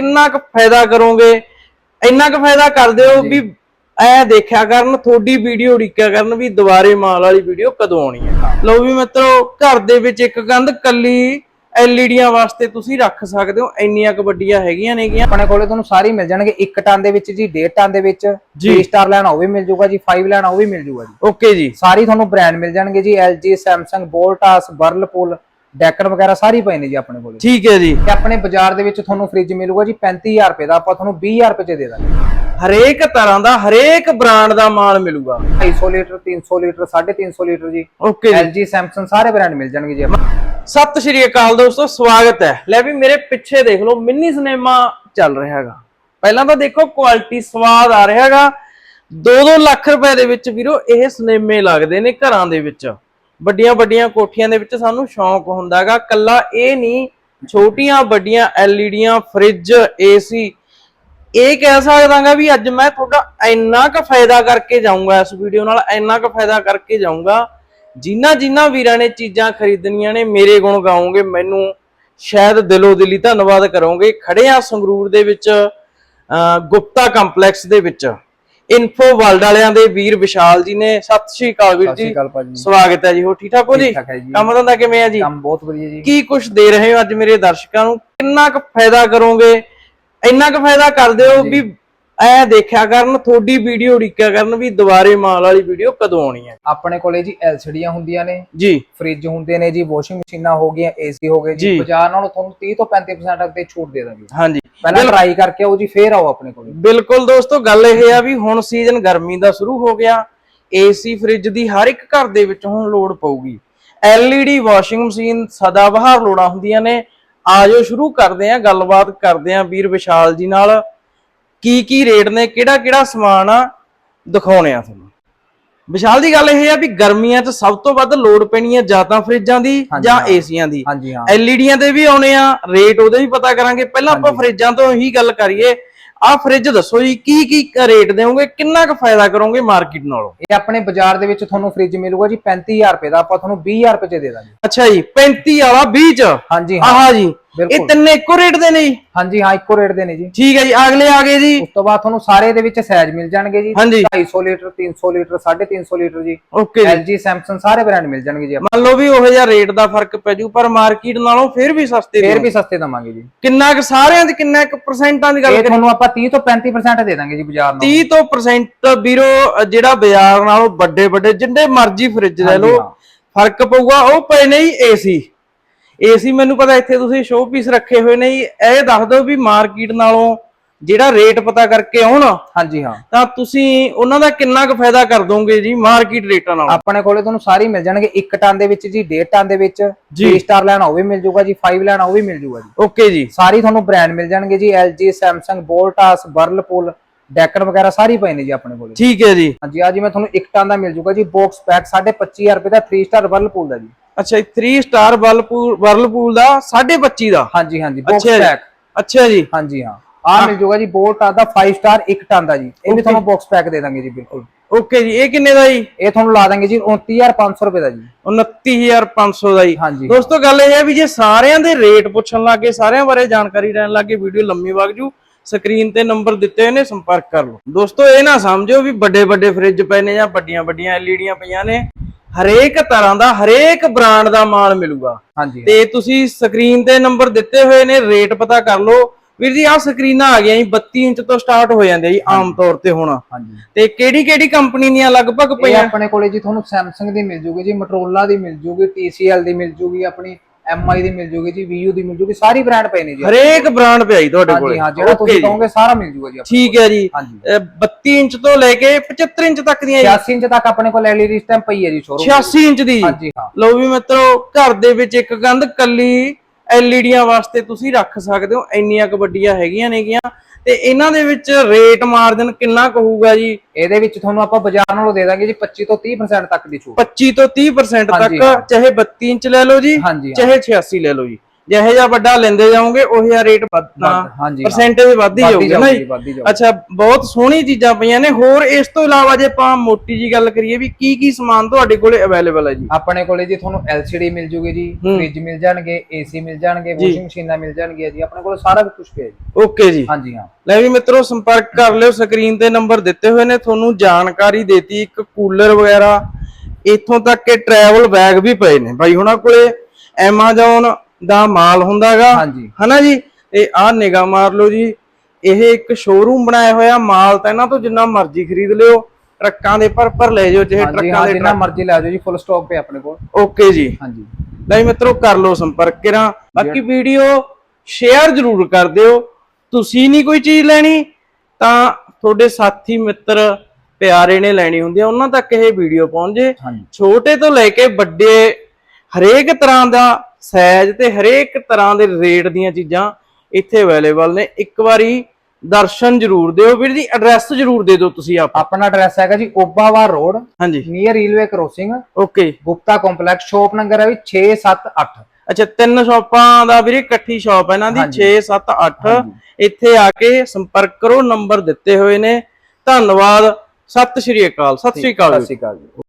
ਕਿੰਨਾ ਕੁ ਫਾਇਦਾ ਕਰੋਗੇ ਇੰਨਾ ਕੁ ਫਾਇਦਾ ਕਰ ਦਿਓ ਵੀ ਐ ਦੇਖਿਆ ਕਰਨ ਤੁਹਾਡੀ ਵੀਡੀਓ ਉਡੀਕਿਆ ਕਰਨ ਵੀ ਦੁਬਾਰੇ ਮਾਲ ਵਾਲੀ ਵੀਡੀਓ ਕਦੋਂ ਆਉਣੀ ਹੈ। ਲਓ ਵੀ ਮਿੱਤਰੋ ਘਰ ਦੇ ਵਿੱਚ ਇੱਕ ਕੰਧ ਕੱਲੀ ਐਲਈਡੀਆਂ ਵਾਸਤੇ ਤੁਸੀਂ ਰੱਖ ਸਕਦੇ ਹੋ ਇੰਨੀਆਂ ਕੁ ਵੱਡੀਆਂ ਹੈਗੀਆਂ ਨੇਗੀਆਂ। ਆਪਣੇ ਕੋਲੇ ਤੁਹਾਨੂੰ ਸਾਰੀ ਮਿਲ ਜਾਣਗੇ 1 ਟਨ ਦੇ ਵਿੱਚ ਜੀ 1.5 ਟਨ ਦੇ ਵਿੱਚ। ਜੀ। 3 ਸਟਾਰ ਲੈਣਾ ਉਹ ਵੀ ਮਿਲ ਜਾਊਗਾ ਜੀ 5 ਲੈਣਾ ਉਹ ਵੀ ਮਿਲ ਜਾਊਗਾ ਜੀ। ਓਕੇ ਜੀ। ਸਾਰੀ ਤੁਹਾਨੂੰ ਬ੍ਰਾਂਡ ਮਿਲ ਜਾਣਗੇ ਜੀ LG Samsung Voltas Whirlpool Deccan ਵਗੈਰਾ ਸਾਰੀ ਪਏ ਨੇ ਜੀ ਆਪਣੇ ਕੋਲੇ। ਠੀਕ ਹੈ ਜੀ। ਤੇ ਆਪਣੇ ਬਾਜ਼ਾਰ ਦੇ ਵਿੱਚ ਤੁਹਾਨੂੰ ਫ੍ਰਿਜ ਮਿਲੂਗਾ ਜੀ 35000 ਰੁਪਏ ਦਾ ਆਪਾਂ ਤੁਹਾਨੂੰ 20000 ਰੁਪਏ ਚ ਦੇ ਦਾਂਗੇ। ਹਰੇਕ ਤਰ੍ਹਾਂ ਦਾ ਹਰੇਕ ਬ੍ਰਾਂਡ ਦਾ ਮਾਲ ਮਿਲੂਗਾ। 250 ਲੀਟਰ 300 ਲੀਟਰ 350 ਲੀਟਰ ਜੀ। ਓਕੇ ਜੀ। LG Samsung ਸਾਰੇ ਬ੍ਰਾਂਡ ਮਿਲ ਜਾਣਗੇ ਜੀ ਸਤਿ ਸ਼੍ਰੀ ਅਕਾਲ ਦੋਸਤੋ ਸਵਾਗਤ ਹੈ। ਲੈ ਵੀ ਮੇਰੇ ਪਿੱਛੇ ਦੇਖ ਲਓ ਮਿੰਨੀ ਸਿਨੇਮਾ ਚੱਲ ਰਿਹਾ ਹੈਗਾ। ਪਹਿਲਾਂ ਤਾਂ ਦੇਖੋ ਕੁਆਲਿਟੀ ਸਵਾਦ ਆ ਰਿਹਾ ਹੈਗਾ। 2-2 ਲੱਖ ਰੁਪਏ ਦੇ ਵਿੱਚ ਵੀਰੋ ਇਹ ਸਿਨੇਮੇ ਲੱਗਦੇ ਨੇ ਘਰਾਂ ਦੇ ਵਿੱਚ। ਵੱਡੀਆਂ ਵੱਡੀਆਂ ਕੋਠੀਆਂ ਦੇ ਵਿੱਚ ਸਾਨੂੰ ਸ਼ੌਂਕ ਹੁੰਦਾ ਕੱਲਾ ਇਹ ਨਹੀਂ, ਛੋਟੀਆਂ ਵੱਡੀਆਂ ਐਲਈਡੀਆਂ, ਫ੍ਰਿਜ, ਏਸੀ। ਇਹ ਕਹਿ ਸਕਦਾਗਾ ਵੀ ਅੱਜ ਮੈਂ ਤੁਹਾਡਾ ਇੰਨਾ ਕੁ ਫਾਇਦਾ ਕਰਕੇ ਜਾਊਂਗਾ, ਇਸ ਵੀਡੀਓ ਨਾਲ ਇੰਨਾ ਕੁ ਫਾਇਦਾ ਕਰਕੇ ਜਾਊਂਗਾ ਜਿਨ੍ਹਾਂ ਜਿਨ੍ਹਾਂ ਵੀਰਾਂ ਨੇ ਚੀਜ਼ਾਂ ਖਰੀਦਣੀਆਂ ਨੇ, ਮੇਰੇ ਗੁਣ ਗਾਉਂਗੇ ਮੈਨੂੰ ਸ਼ਾਇਦ ਦਿਲੋਂ ਦਿਲੀ ਧੰਨਵਾਦ ਕਰੋਗੇ। ਖੜੇ ਆ ਸੰਗਰੂਰ ਦੇ ਵਿੱਚ, ਅਹ ਗੁਪਤਾ ਕੰਪਲੈਕਸ ਦੇ ਵਿੱਚ। ਇਨਫੋ ਵਰਲਡ ਵਾਲਿਆਂ ਦੇ ਵੀਰ ਵਿਸ਼ਾਲ ਜੀ ਨੇ। ਸਤਿ ਸ਼੍ਰੀ ਅਕਾਲ ਵੀਰ ਜੀ। ਸਵਾਗਤ ਹੈ ਜੀ। ਹੋ ਠੀਕ ਠਾਕ ਹੋ ਜੀ। ਹੈ ਕੰਮ ਧੰਦਾ ਕਿਵੇਂ ਹੈ ਜੀ? ਕੰਮ ਬਹੁਤ ਵਧੀਆ ਜੀ। ਕੀ ਕੁਝ ਦੇ ਰਹੇ ਹੋ ਅੱਜ ਮੇਰੇ ਦਰਸ਼ਕਾਂ ਨੂੰ? ਕਿੰਨਾ ਕੁ ਫਾਇਦਾ ਕਰੋਗੇ? ਇੰਨਾ ਕੁ ਫਾਇਦਾ ਕਰ ਦਿਓ ਵੀ ਐ ਦੇਖਿਆ ਕਰਨ ਤੁਹਾਡੀ ਵੀਡੀਓ ਉਡੀਕਿਆ ਕਰਨ ਵੀ ਦੁਬਾਰੇ ਮਾਲ ਵਾਲੀ ਵੀਡੀਓ ਕਦੋਂ ਆਉਣੀ ਹੈ? ਆਪਣੇ ਕੋਲੇ ਜੀ LCDਆਂ ਹੁੰਦੀਆਂ ਨੇ। ਜੀ। ਫ੍ਰਿਜ ਹੁੰਦੇ ਨੇ ਜੀ ਵਾਸ਼ਿੰਗ ਮਸ਼ੀਨਾਂ ਹੋ ਗਈਆਂ ਏਸੀ ਹੋ ਗਏ ਜੀ। ਬਾਜ਼ਾਰ ਨਾਲੋਂ ਤੁਹਾਨੂੰ 30 ਤੋਂ 35% ਤੱਕ ਦੇ ਛੂਟ ਦੇ ਦਾਂਗੇ। ਹਾਂਜੀ। ਪਹਿਲਾਂ ਟਰਾਈ ਕਰਕੇ ਆਓ ਜੀ ਫੇਰ ਆਓ ਆਪਣੇ ਕੋਲੇ। ਬਿਲਕੁਲ ਦੋਸਤੋ ਗੱਲ ਇਹ ਆ ਵੀ ਹੁਣ ਸੀਜ਼ਨ ਗਰਮੀ ਦਾ ਸ਼ੁਰੂ ਹੋ ਗਿਆ। ਏਸੀ ਫ੍ਰਿਜ ਦੀ ਹਰ ਇੱਕ ਘਰ ਦੇ ਵਿੱਚ ਹੁਣ ਲੋੜ ਪਊਗੀ। LED ਵਾਸ਼ਿੰਗ ਮਸ਼ੀਨ ਸਦਾ ਬਹਾਰ ਲੋੜਾਂ ਹੁੰਦੀਆਂ ਨੇ। ਆਜੋ ਸ਼ੁਰੂ ਕਰਦੇ ਆਂ ਗੱਲਬਾਤ ਕਰਦੇ ਆਂ ਵੀਰ ਵਿਸ਼ਾਲ ਜੀ ਨਾਲ। ਕੀ ਕੀ ਰੇਟ ਨੇ ਕਿਹੜਾ ਕਿਹੜਾ ਸਮਾਨ ਆ ਦਿਖਾਉਣੇ ਆ ਤੁਹਾਨੂੰ। ਵਿਸ਼ਾਲ ਦੀ ਗੱਲ ਇਹ ਆ ਵੀ ਗਰਮੀਆਂ 'ਚ ਸਭ ਤੋਂ ਵੱਧ ਲੋੜ ਪੈਣੀ ਆ ਜਾਂ ਤਾਂ ਫ੍ਰਿਜਾਂ ਦੀ ਜਾਂ ਹਾਂ। ਏਸੀਆਂ ਦੀ। ਹਾਂਜੀ ਹਾਂ। ਐਲਈਡੀਆਂ ਦੇ ਵੀ ਆਉਣੇ ਆ ਰੇਟ ਉਹਦੇ ਵੀ ਪਤਾ ਕਰਾਂਗੇ। ਪਹਿਲਾਂ ਆਪਾਂ ਫਰਿੱਜਾਂ ਤੋਂ ਹੀ ਗੱਲ ਕਰੀਏ ਆਹ ਫਰਿੱਜ ਦੱਸੋ ਜੀ ਕੀ ਕੀ ਰੇਟ ਦੇਵੋਗੇ ਕਿੰਨਾ ਕੁ ਫਾਇਦਾ ਕਰੋਗੇ ਮਾਰਕੀਟ ਨਾਲੋਂ? ਇਹ ਆਪਣੇ ਬਾਜ਼ਾਰ ਦੇ ਵਿੱਚ ਤੁਹਾਨੂੰ ਫ੍ਰਿਜ ਮਿਲੂਗਾ ਜੀ 35000 ਰੁਪਏ ਦਾ ਆਪਾਂ ਤੁਹਾਨੂੰ 20000 ਰੁਪਏ ਚ ਦੇ ਦਾਂਗੇ। ਅੱਛਾ ਜੀ 35 ਵਾਲਾ 20 ਚ? ਹਾਂਜੀ ਹਾਂ। ਆਹਾ ਜੀ ਇਹ। ਤਿੰਨੇ ਇੱਕੋ ਰੇਟ ਦੇ ਨੇ ਜੀ? ਹਾਂਜੀ ਹਾਂ ਇੱਕੋ ਰੇਟ ਦੇ ਨੇ ਜੀ। ਠੀਕ ਹੈ ਜੀ ਅਗਲੇ ਆ ਗਏ ਜੀ। ਉਸ ਤੋਂ ਬਾਅਦ ਤੁਹਾਨੂੰ ਸਾਰੇ ਦੇ ਵਿੱਚ ਸਾਈਜ਼ ਮਿਲ ਜਾਣਗੇ ਜੀ। ਹਾਂਜੀ। 250 ਲੀਟਰ 300 ਲੀਟਰ 350 ਲੀਟਰ ਜੀ। ਓਕੇ ਜੀ। LG Samsung ਸਾਰੇ ਬ੍ਰਾਂਡ ਮਿਲ ਜਾਣਗੇ ਜੀ। ਮੰਨ ਲਓ ਵੀ ਉਹ ਜਿਹਾ ਰੇਟ ਦਾ ਫ਼ਰਕ ਪੈ ਜੂ ਪਰ ਮਾਰਕੀਟ ਨਾਲੋਂ ਫਿਰ ਵੀ ਸਸਤੇ ਫੇਰ। ਵੀ ਸਸਤੇ ਦਵਾਂਗੇ ਜੀ। ਕਿੰਨਾ ਕੁ ਸਾਰਿਆਂ ਦੇ ਕਿੰਨਾ ਕੁ ਪਰਸੈਂਟਾਂ ਦੀ ਗੱਲ ਇਹ ਤੁਹਾਨੂੰ ਆਪਾਂ 30 ਤੋਂ 35% ਦੇ ਦਾਂਗੇ ਜੀ ਬਾਜ਼ਾਰ ਨਾਲ 30 ਤੋਂ percent ਵੀਰੋ ਜਿਹੜਾ ਬਾਜ਼ਾਰ ਨਾਲੋਂ ਵੱਡੇ ਵੱਡੇ ਜਿੰਨੇ ਮਰਜ਼ੀ ਫ੍ਰਿਜ ਲੈ ਲਓ। ਫ਼ਰਕ ਪਊਗਾ ਉਹ ਪਏ ਨੇ ਜੀ ਏਸੀ ਏਸੀ ਮੈਨੂੰ ਪਤਾ ਇੱਥੇ ਤੁਸੀਂ ਸ਼ੋਅ ਪੀਸ ਰੱਖੇ ਹੋਏ ਨੇ ਜੀ। ਇਹ ਦੱਸ ਦਿਓ ਵੀ ਮਾਰਕੀਟ ਨਾਲੋਂ ਜਿਹੜਾ ਰੇਟ ਪਤਾ ਕਰਕੇ ਆਉਣ ਹਾਂਜੀ ਹਾਂ। ਤਾਂ ਤੁਸੀਂ ਉਹਨਾਂ ਦਾ ਕਿੰਨਾ ਕੁ ਫਾਇਦਾ ਕਰ ਦੋਗੇ ਜੀ ਮਾਰਕੀਟ ਰੇਟਾਂ ਨਾਲ? ਆਪਣੇ ਕੋਲੇ ਤੁਹਾਨੂੰ ਸਾਰੀ ਮਿਲ ਜਾਣਗੇ। 1 ਟਨ ਦੇ ਵਿੱਚ ਜੀ 1.5 ਟਨ ਦੇ ਵਿੱਚ। ਜੀ। 3 ਸਟਾਰ ਲੈਣਾ ਉਹ ਵੀ ਮਿਲ ਜਾਊਗਾ ਜੀ 5 ਲੈਣਾ ਉਹ ਵੀ ਮਿਲ ਜਾਊਗਾ ਜੀ। ਓਕੇ ਜੀ। ਸਾਰੀ ਤੁਹਾਨੂੰ ਬ੍ਰਾਂਡ ਮਿਲ ਜਾਣਗੇ ਜੀ LG Samsung Voltas Whirlpool Deccan ਵਗੈਰਾ ਸਾਰੀ ਪਏ ਨੇ ਜੀ ਆਪਣੇ ਕੋਲੇ। ਠੀਕ ਹੈ ਜੀ। ਹਾਂਜੀ ਆ ਜੀ ਮੈਂ ਤੁਹਾਨੂੰ 1 ਟਨ ਦਾ ਮਿਲ ਜਾਊਗਾ ਜੀ ਬਾਕਸ ਪੈਕ 25000 ਰੁਪਏ ਦਾ 3 ਸਟਾਰ Whirlpool ਦਾ ਜੀ। ਅੱਛਾ 3 ਸਟਾਰ ਵਰਲਪੂਲ ਵਰਲਪੂਲ ਦਾ 25.5 ਦਾ? ਹਾਂਜੀ ਹਾਂਜੀ ਬਾਕਸ ਪੈਕ ਅੱਛਾ ਜੀ। ਹਾਂਜੀ ਹਾਂ। ਆ ਮਿਲ ਜਾਊਗਾ ਜੀ Voltas ਦਾ 5 ਸਟਾਰ 1 ਟਨ ਦਾ ਜੀ। ਇਹ ਵੀ ਤੁਹਾਨੂੰ ਬਾਕਸ ਪੈਕ ਦੇ ਦਾਂਗੇ ਜੀ ਬਿਲਕੁਲ। ਓਕੇ ਜੀ ਇਹ ਕਿੰਨੇ ਦਾ ਜੀ? ਇਹ ਤੁਹਾਨੂੰ ਲਾ ਦਾਂਗੇ ਜੀ 29500 ਰੁਪਏ ਦਾ ਜੀ। 29500 ਦਾ ਜੀ। ਹਾਂਜੀ। ਦੋਸਤੋ ਗੱਲ ਇਹ ਹੈ ਵੀ ਜੇ ਸਾਰਿਆਂ ਦੇ ਰੇਟ ਪੁੱਛਣ ਲੱਗੇ ਸਾਰਿਆਂ ਬਾਰੇ ਜਾਣਕਾਰੀ ਲੈਣ ਲੱਗੇ ਵੀਡੀਓ ਲੰਮੀ ਵਗ ਜੂ ਸਕਰੀਨ ਤੇ ਨੰਬਰ ਦਿੱਤੇ ਹੋਏ ਨੇ ਸੰਪਰਕ ਕਰ ਲਓ। ਦੋਸਤੋ ਇਹ ਨਾ ਸਮਝੋ ਵੀ ਵੱਡੇ ਵੱਡੇ ਫ੍ਰਿਜ ਪਏ ਨੇ ਜਾਂ ਵੱਡੀਆਂ ਵੱਡੀਆਂ ਐਲਈਡੀਆਂ ਪਈਆਂ ਨੇ। ਹਰੇਕ ਤਰ੍ਹਾਂ ਦਾ ਹਰੇਕ ਬ੍ਰਾਂਡ ਦਾ ਮਾਲ ਮਿਲੂਗਾ। ਹਾਂਜੀ। ਤੇ ਤੁਸੀਂ ਸਕਰੀਨ ਤੇ ਨੰਬਰ ਦਿੱਤੇ ਹੋਏ ਨੇ ਰੇਟ ਪਤਾ ਕਰ ਲਓ। ਵੀਰ ਜੀ ਆਹ ਸਕਰੀਨਾਂ ਆ ਗਈਆਂ ਜੀ 32 ਇੰਚ ਤੋਂ ਸਟਾਰਟ ਹੋ ਜਾਂਦੇ ਜੀ ਆਮ ਤੌਰ ਤੇ ਹੁਣ। ਹਾਂਜੀ। ਤੇ ਕਿਹੜੀ ਕਿਹੜੀ ਕੰਪਨੀ ਦੀਆਂ ਲਗਭਗ ਪਈਆਂ? ਆਪਣੇ ਕੋਲੇ ਜੀ ਤੁਹਾਨੂੰ Samsung ਦੀ ਮਿਲ ਜੂਗੀ ਜੀ Motorola ਦੀ ਮਿਲ ਜੂਗੀ TCL ਦੀ ਮਿਲ ਜੂਗੀ ਆਪਣੀ। MI ਦੀ ਮਿਲ ਜੂਗੀ ਜੀ VU ਦੀ ਮਿਲ ਜੂਗੀ ਸਾਰੀ ਬ੍ਰਾਂਡ ਪਏ ਨੇ ਜੀ ਹਰੇਕ ਬ੍ਰਾਂਡ ਪਿਆ ਜੀ ਤੁਹਾਡੇ ਹਾਂਜੀ ਕੋਲ। ਹਾਂ ਜਿਹੜਾ ਤੁਸੀਂ ਕਹੋਗੇ ਸਾਰਾ ਮਿਲ ਜੂਗਾ ਜੀ ਠੀਕ ਹੈ ਜੀ। ਹਾਂਜੀ। ਅਹ 32 ਇੰਚ ਤੋਂ ਲੈ ਕੇ 75 ਇੰਚ ਤੱਕ ਦੀਆਂ ਜੀ। 86 ਇੰਚ ਤੱਕ ਆਪਣੇ ਕੋਲ LED ਸਟੈਂਪ ਪਈ ਹੈ ਜੀ ਸ਼ੋਰੂਮ 86 ਇੰਚ ਦੀ। ਹਾਂਜੀ ਹਾਂ। ਲਓ ਵੀ ਮਿੱਤਰੋ ਘਰ ਦੇ ਵਿੱਚ ਇੱਕ ਕੰਧ ਕੱਲੀ ਐਲਈਡੀਆਂ ਵਾਸਤੇ ਤੁਸੀਂ ਰੱਖ ਸਕਦੇ ਹੋ ਇੰਨੀਆਂ ਕੁ ਵੱਡੀਆਂ ਹੈਗੀਆਂ ਨੇਗੀਆਂ ਤੇ ਇਹਨਾਂ ਦੇ ਵਿੱਚ ਰੇਟ ਮਾਰਜਨ ਕਿੰਨਾ ਕੁ ਹੋਊਗਾ ਜੀ ਇਹਦੇ ਵਿੱਚ ਤੁਹਾਨੂੰ ਆਪਾਂ ਬਾਜ਼ਾਰ ਨਾਲੋਂ ਦੇ ਦਾਂਗੇ ਜੀ 25 ਤੋਂ 30% ਤੱਕ ਦੀ ਛੂਟ 25 ਤੋਂ 30% ਹਾਂਜੀ, ਤੱਕ। ਚਾਹੇ 32 ਇੰਚ ਲੈ ਲਓ ਜੀ। ਚਾਹੇ 86 ਲੈ ਲਓ ਜੀ ਜਿਹੇ ਜਿਹਾ ਵੱਡਾ ਲੈਂਦੇ ਜਾਓਗੇ ਉਹੀ ਜਿਹਾ ਰੇਟ ਵੱਧਣਾ ਹਾਂਜੀ। ਪਰਸੈਂਟੇਜ ਵੱਧਦੀ ਜਾਊਗੀ ਨਾ ਜੀ। ਅੱਛਾ ਬਹੁਤ ਸੋਹਣੀ ਚੀਜ਼ਾਂ ਪਈਆਂ ਨੇ ਹੋਰ ਇਸ ਤੋਂ ਇਲਾਵਾ ਜੇ ਆਪਾਂ ਮੋਟੀ ਜੀ ਗੱਲ ਕਰੀਏ ਵੀ ਕੀ ਕੀ ਸਮਾਨ ਤੁਹਾਡੇ ਕੋਲੇ ਅਵੇਲੇਬਲ ਹੈ ਜੀ ਆਪਣੇ ਕੋਲੇ ਜੀ ਤੁਹਾਨੂੰ LCD ਮਿਲ ਜੂਗੀ ਜੀ। ਫ੍ਰਿਜ ਮਿਲ ਜਾਣਗੇ ਏਸੀ ਮਿਲ ਜਾਣਗੇ। ਵਾਸ਼ਿੰਗ ਮਸ਼ੀਨਾਂ ਮਿਲ ਜਾਣਗੀਆਂ ਜੀ ਆਪਣੇ ਕੋਲ ਸਾਰਾ ਕੁਝ ਪਿਆ ਜੀ ਓਕੇ ਜੀ ਹਾਂਜੀ ਹਾਂ ਲੈ ਵੀ ਮਿੱਤਰੋ ਸੰਪਰਕ ਕਰ ਲਿਓ ਸਕਰੀਨ ਤੇ ਨੰਬਰ ਦਿੱਤੇ ਹੋਏ ਨੇ ਤੁਹਾਨੂੰ ਜਾਣਕਾਰੀ ਦੇਤੀ ਇੱਕ ਕੂਲਰ ਵਗੈਰਾ ਇੱਥੋਂ ਤੱਕ ਕਿ ਟਰੈਵਲ ਬੈਗ ਵੀ ਪਏ ਨੇ ਬਾਈ ਹੁਣਾਂ ਕੋਲੇ Amazon ਦਾ ਮਾਲ ਹੁੰਦਾਗਾ। ਹਨਾ ਜੀ? ਤੇ ਆਹ ਨਿਗਾਹ ਮਾਰ ਲਓ ਜੀ। ਇਹ ਇੱਕ ਸ਼ੋਰੂਮ ਬਣਾਇਆ ਹੋਇਆ ਮਾਲ ਤਾਂ ਇਹਨਾਂ ਤੋਂ ਜਿੰਨਾ ਮਰਜ਼ੀ ਖਰੀਦ ਲਿਓ। ਟਰੱਕਾਂ ਦੇ ਭਰ ਭਰ ਲੈ ਜਾਓ ਹਾਂਜੀ ਟਰੱਕਾਂ ਦੇ ਜਿੰਨਾ ਮਰਜ਼ੀ ਲੈ ਜਾਓ ਜੀ ਫੁੱਲ ਸਟਾਕ ਪੇ ਆਪਣੇ ਕੋਲ। ਓਕੇ ਜੀ। ਹਾਂਜੀ। ਲੈ ਮਿੱਤਰੋ ਕਰ ਲਓ ਸੰਪਰਕ ਕਰਾਂ ਬਾਕੀ ਵੀਡੀਓ ਸ਼ੇਅਰ ਜ਼ਰੂਰ ਕਰ ਦਿਓ। ਤੁਸੀਂ ਨਹੀਂ ਕੋਈ ਚੀਜ਼ ਲੈਣੀ ਤਾਂ ਤੁਹਾਡੇ ਸਾਥੀ ਮਿੱਤਰ ਪਿਆਰੇ ਨੇ ਲੈਣੀ ਹੁੰਦੀ ਆ। ਉਹਨਾਂ ਤੱਕ ਇਹ ਵੀਡੀਓ ਪਹੁੰਚ। ਛੋਟੇ ਤੋਂ ਲੈ ਕੇ ਵੱਡੇ ਹਰੇਕ ਤਰ੍ਹਾਂ ਦਾ ਸਾਈਜ਼ ਤੇ ਹਰੇਕ ਤਰ੍ਹਾਂ ਦੇ ਰੇਟ ਦੀਆਂ ਚੀਜ਼ਾਂ ਇੱਥੇ ਅਵੇਲੇਬਲ ਨੇ। ਇੱਕ ਵਾਰੀ ਦਰਸ਼ਨ ਜ਼ਰੂਰ ਦਿਓ। ਵੀਰ ਜੀ ਐਡਰੈਸ ਜ਼ਰੂਰ ਦੇ ਦਿਓ ਤੁਸੀਂ ਆਪ। ਆਪਣਾ ਐਡਰੈਸ ਹੈਗਾ ਜੀ ਓਬਾਵਾ ਰੋਡ ਹਾਂਜੀ। Near railway crossing okay. Gupta complex shop number ਹੈ ਵੀ 678 ਅੱਛਾ ਤਿੰਨ ਸ਼ਾਪਾਂ ਦਾ ਵੀਰੇ ਇਕੱਠੀ ਸ਼ਾਪ ਹੈ ਇਹਨਾਂ ਦੀ ਹਾਂਜੀ। 6 7 8 ਇੱਥੇ ਆ ਕੇ ਸੰਪਰਕ ਕਰੋ ਨੰਬਰ ਦਿੱਤੇ ਹੋਏ ਨੇ। ਧੰਨਵਾਦ। ਸਤਿ ਸ਼੍ਰੀ ਅਕਾਲ। ਸਤਿ ਸ਼੍ਰੀ ਅਕਾਲ। ਸਤਿ ਸ਼੍ਰੀ ਅਕਾਲ ਜੀ।